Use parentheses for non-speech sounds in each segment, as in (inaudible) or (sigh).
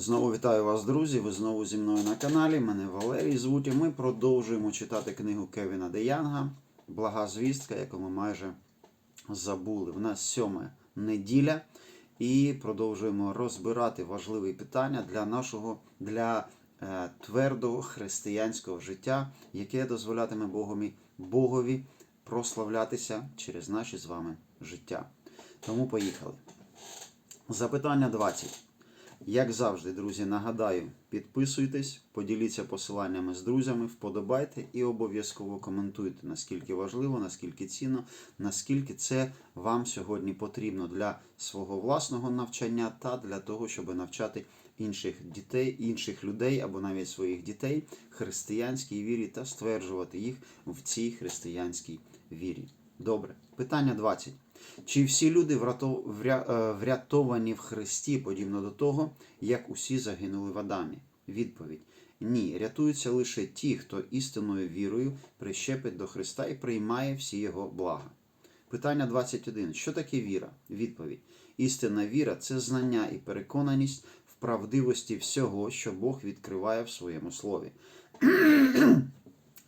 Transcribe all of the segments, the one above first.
Знову вітаю вас, друзі. Ви знову зі мною на каналі. Мене Валерій звуть. і Ми продовжуємо читати книгу Кевіна Де Янга Блага звістка, яку ми майже забули. В нас сьома неділя, і продовжуємо розбирати важливі питання для нашого для е, твердого християнського життя, яке дозволятиме Богові, Богові прославлятися через наші з вами життя. Тому поїхали. Запитання 20. Як завжди, друзі, нагадаю, підписуйтесь, поділіться посиланнями з друзями, вподобайте і обов'язково коментуйте, наскільки важливо, наскільки цінно, наскільки це вам сьогодні потрібно для свого власного навчання та для того, щоб навчати інших дітей, інших людей або навіть своїх дітей християнській вірі та стверджувати їх в цій християнській вірі. Добре, питання 20. Чи всі люди е, врятовані в Христі, подібно до того, як усі загинули в Адамі? Відповідь: Ні, рятуються лише ті, хто істинною вірою прищепить до Христа і приймає всі його блага. Питання 21. Що таке віра? Відповідь: Істинна віра це знання і переконаність в правдивості всього, що Бог відкриває в своєму слові.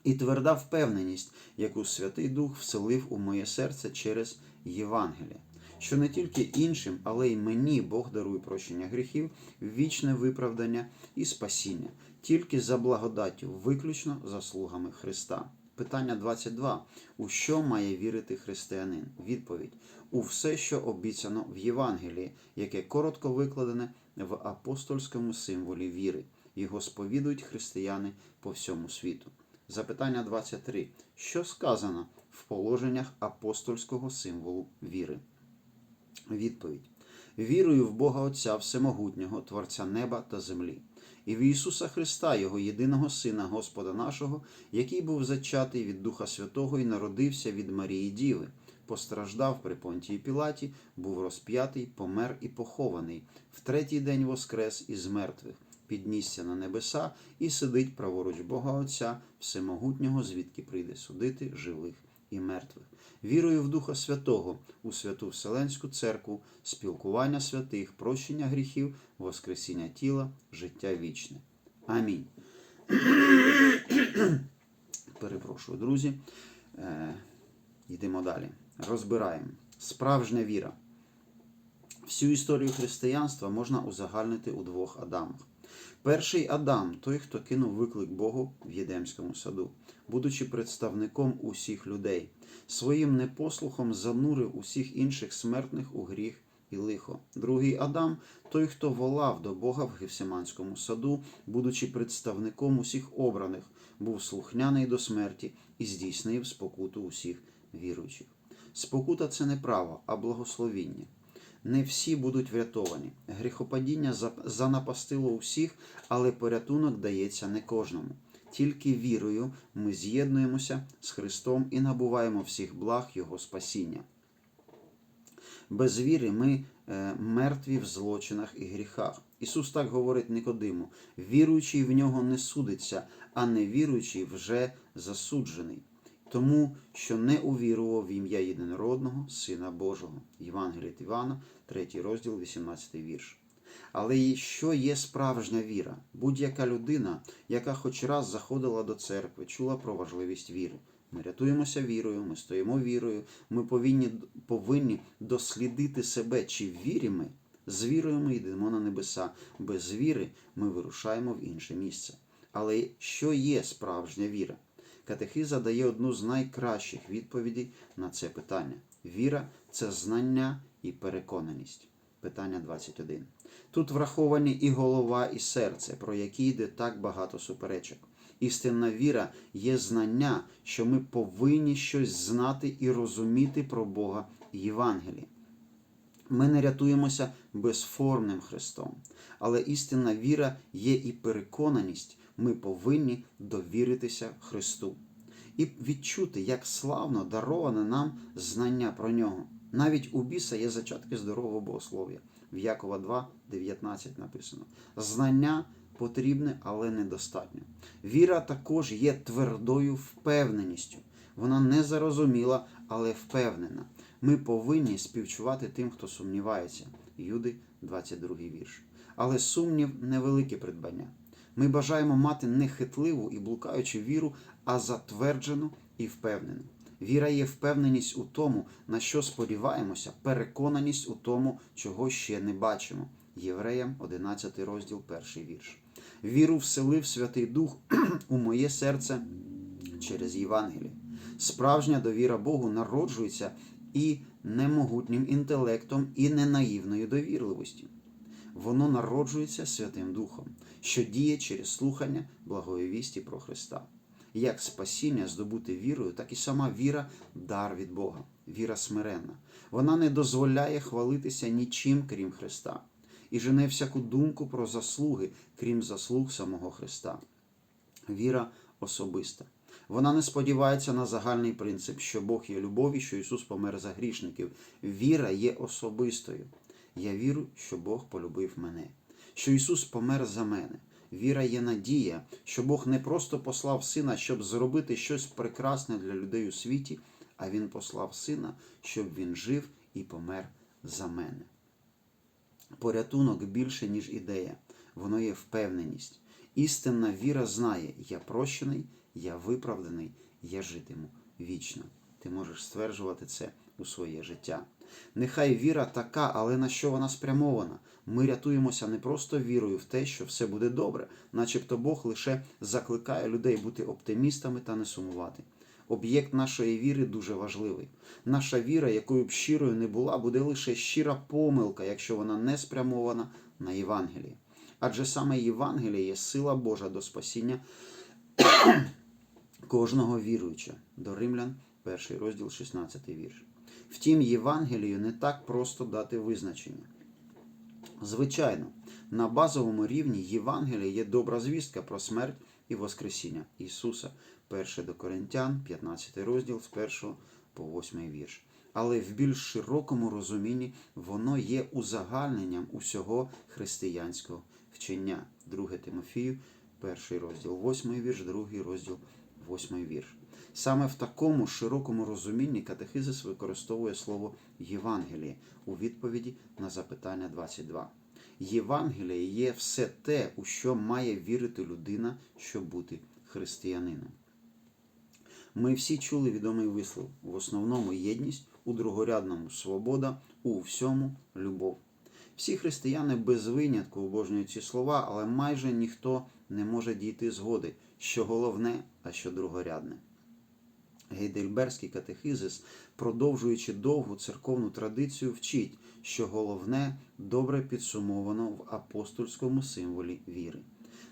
І тверда впевненість, яку Святий Дух вселив у моє серце через Євангеліє, що не тільки іншим, але й мені Бог дарує прощення гріхів, вічне виправдання і спасіння, тільки за благодаттю, виключно заслугами Христа. Питання 22. У що має вірити християнин? Відповідь: у все, що обіцяно в Євангелії, яке коротко викладене в апостольському символі віри. Його сповідують християни по всьому світу. Запитання 23. Що сказано в положеннях апостольського символу віри? Відповідь. Вірую в Бога Отця Всемогутнього, Творця неба та землі, і в Ісуса Христа, Його єдиного Сина, Господа нашого, який був зачатий від Духа Святого і народився від Марії Діви, постраждав при Понтії Пілаті, був розп'ятий, помер і похований, в третій день воскрес із мертвих піднісся на небеса і сидить праворуч Бога Отця Всемогутнього, звідки прийде судити живих і мертвих. Вірую в Духа Святого, у святу Вселенську церкву, спілкування святих, прощення гріхів, воскресіння тіла, життя вічне. Амінь. Перепрошую, друзі. Е, йдемо далі. Розбираємо. Справжня віра. Всю історію християнства можна узагальнити у двох Адамах. Перший Адам, той, хто кинув виклик Богу в Єдемському саду, будучи представником усіх людей, своїм непослухом занурив усіх інших смертних у гріх і лихо. Другий Адам, той, хто волав до Бога в Гефсиманському саду, будучи представником усіх обраних, був слухняний до смерті і здійснив спокуту усіх віруючих. Спокута це не право, а благословіння. Не всі будуть врятовані. Гріхопадіння занапастило усіх, але порятунок дається не кожному. Тільки вірою ми з'єднуємося з Христом і набуваємо всіх благ Його спасіння. Без віри ми е, мертві в злочинах і гріхах. Ісус так говорить Никодиму: віруючий в нього не судиться, а невіруючий вже засуджений. Тому що не увірував в ім'я єдинородного Сина Божого. Євангеліє Івана, 3 розділ, 18 вірш. Але що є справжня віра? Будь-яка людина, яка хоч раз заходила до церкви, чула про важливість віри. Ми рятуємося вірою, ми стоїмо вірою, ми повинні, повинні дослідити себе, чи вірі ми. З вірою ми йдемо на небеса, без віри ми вирушаємо в інше місце. Але що є справжня віра? Катехиза дає одну з найкращих відповідей на це питання. Віра це знання і переконаність. Питання 21. Тут враховані і голова, і серце, про які йде так багато суперечок. Істинна віра є знання, що ми повинні щось знати і розуміти про Бога Євангелії. Ми не рятуємося безформним Христом, але істинна віра є і переконаність, ми повинні довіритися Христу і відчути, як славно дароване нам знання про нього. Навіть у біса є зачатки здорового богослов'я. В Якова 2, 19 написано. Знання потрібне, але недостатньо. Віра також є твердою впевненістю. Вона не зарозуміла, але впевнена. Ми повинні співчувати тим, хто сумнівається. Юди, 22 вірш. але сумнів невелике придбання. Ми бажаємо мати не хитливу і блукаючу віру, а затверджену і впевнену. Віра є впевненість у тому, на що сподіваємося, переконаність у тому, чого ще не бачимо. Євреям 11 розділ, перший вірш. Віру вселив Святий Дух (clears throat) у моє серце через Євангеліє. Справжня довіра Богу народжується і немогутнім інтелектом, і не наївною. Воно народжується Святим Духом, що діє через слухання благої вісті про Христа. Як спасіння здобути вірою, так і сама віра дар від Бога, віра смиренна. Вона не дозволяє хвалитися нічим, крім Христа, і жене всяку думку про заслуги, крім заслуг самого Христа. Віра особиста. Вона не сподівається на загальний принцип, що Бог є любов і що Ісус помер за грішників. Віра є особистою. Я вірю, що Бог полюбив мене, що Ісус помер за мене. Віра є надія, що Бог не просто послав сина, щоб зробити щось прекрасне для людей у світі, а Він послав сина, щоб він жив і помер за мене. Порятунок більше, ніж ідея, воно є впевненість. Істинна віра знає, я прощений, я виправданий, я житиму вічно. Ти можеш стверджувати це у своє життя. Нехай віра така, але на що вона спрямована? Ми рятуємося не просто вірою в те, що все буде добре, начебто Бог лише закликає людей бути оптимістами та не сумувати. Об'єкт нашої віри дуже важливий. Наша віра, якою б щирою не була, буде лише щира помилка, якщо вона не спрямована на Євангеліє. Адже саме Євангеліє є сила Божа до спасіння кожного віруюча. До Римлян, перший розділ, 16 вірш. Втім, Євангелію не так просто дати визначення. Звичайно, на базовому рівні Євангелія є добра звістка про смерть і Воскресіння Ісуса, 1 до Коринтян, 15 розділ з 1 по 8 вірш. Але в більш широкому розумінні воно є узагальненням усього християнського вчення. 2 Тимофію, 1 розділ, 8 вірш, 2 розділ, 8 вірш. Саме в такому широкому розумінні катехизис використовує слово Євангеліє у відповіді на запитання 22. Євангеліє є все те, у що має вірити людина, щоб бути християнином. Ми всі чули відомий вислов: в основному єдність, у другорядному свобода, у всьому любов. Всі християни без винятку обожнюють ці слова, але майже ніхто не може дійти згоди, що головне, а що другорядне. Гейдельберський катехизис, продовжуючи довгу церковну традицію, вчить, що головне добре підсумовано в апостольському символі віри,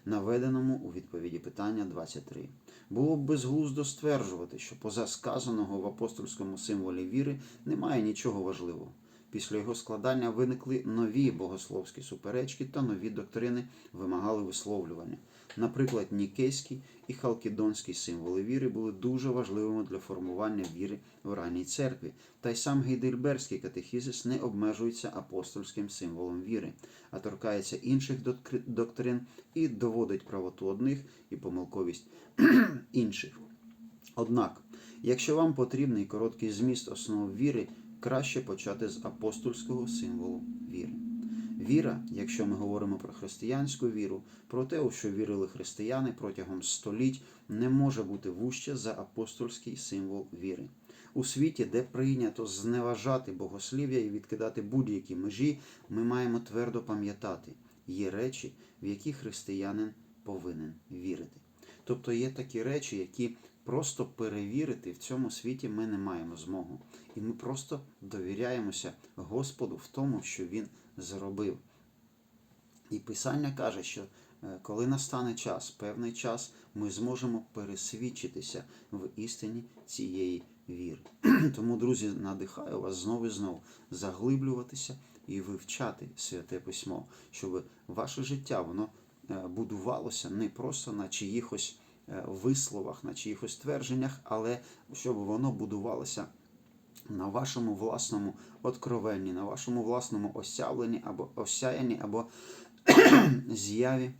наведеному у відповіді питання 23. Було б безглуздо стверджувати, що поза сказаного в апостольському символі віри немає нічого важливого. Після його складання виникли нові богословські суперечки та нові доктрини вимагали висловлювання. Наприклад, нікейський і халкідонський символи віри були дуже важливими для формування віри в ранній церкві. Та й сам Гейдельберський катехізис не обмежується апостольським символом віри, а торкається інших доктрин і доводить правоту одних і помилковість (clears throat) інших. Однак, якщо вам потрібний короткий зміст основ віри, краще почати з апостольського символу віри. Віра, якщо ми говоримо про християнську віру, про те, у що вірили християни протягом століть, не може бути вужче за апостольський символ віри. У світі, де прийнято зневажати богослів'я і відкидати будь-які межі, ми маємо твердо пам'ятати, є речі, в які християнин повинен вірити. Тобто є такі речі, які просто перевірити в цьому світі ми не маємо змогу. І ми просто довіряємося Господу в тому, що Він зробив. І Писання каже, що е, коли настане час, певний час, ми зможемо пересвідчитися в істині цієї віри. (clears throat) Тому, друзі, надихаю вас знову і знову заглиблюватися і вивчати святе письмо, щоб ваше життя воно е, будувалося не просто на чиїхось е, висловах, на чиїхось твердженнях, але щоб воно будувалося на вашому власному откровенні, на вашому власному осявленні або осяянні, або (clears throat) з'яві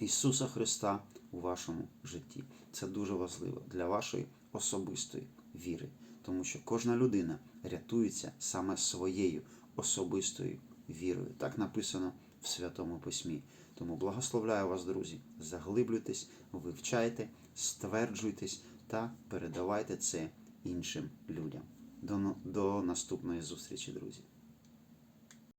Ісуса Христа у вашому житті. Це дуже важливо для вашої особистої віри, тому що кожна людина рятується саме своєю особистою вірою. Так написано в Святому Письмі. Тому благословляю вас, друзі, заглиблюйтесь, вивчайте, стверджуйтесь та передавайте це іншим людям. До, до наступної зустрічі, друзі.